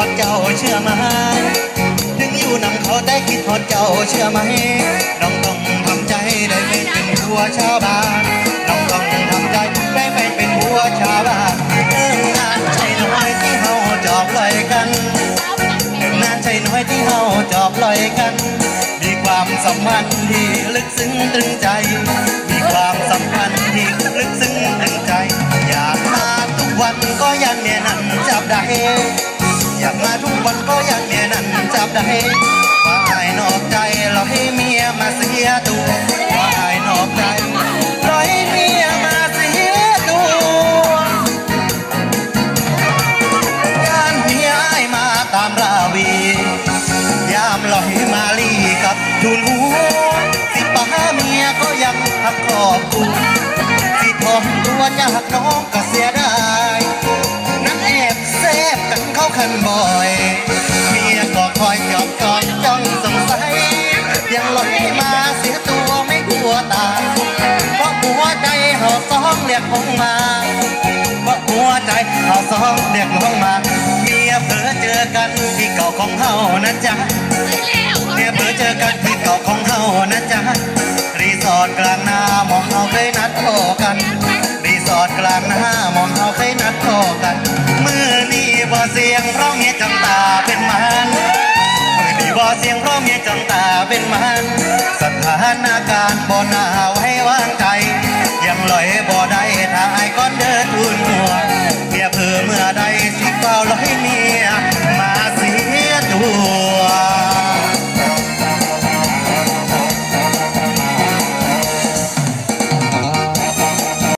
อดเจ้าเชื่อไหมถึงอยู่นำเขาได้คิดฮอดเจ้าเชื่อไหมน้องต้องทำใจได้ไม่เป็นผัวชาวบ้านน้องต้องทำใจได้ไม่เป็นผัวชาวบ้านเอองานใจน้อยที่เฮาจอบลอยกันนานใจน้อยที่เฮาจอบลอยกัน มีความสัมพันธ์ที่ลึกซึ้งตรึงใจ มีความสัมพันธ์ที่ลึกซึ้งตรึงใจ อยากมาทุกวันก็ยังเนี่ยนั่นจับได้ อยากมาทุกวันก็ยังเนี่ยนั่นจับได้ว่าไอ้นอกใจเราให้เมียมาเสียตัวว่าไอ้นอกใจเราให้เมียมาเสียตัวยานเมียไอายมาตามราวี ยามลอยมาลีกับทุนหัวสิป้าเมียก็ยังหักคอบครัวสิทอมตัวจากน้องก็ ตาเพราะหัวใจเห่าซ้องเรียกคงมาเพราะหัวใจเอาสองเรียกร้องมา เมียเผลอเจอกันที่เก่าของเฮานะจ๊ะเมียเผลอเจอกันที่เก่าของเฮานะจ๊ะรีสอร์ทกลางนามองเฮาเคยนัดพอกันรีสอร์ทกลางนามองเฮาเคยนัดพอกันมือนี่บ่เสียงเพราะเมียจังตาเป็นมันมือนี่บ่เสียงเพราะเมียจังตาเป็นมัน สถานการณ์บ่น่าไว้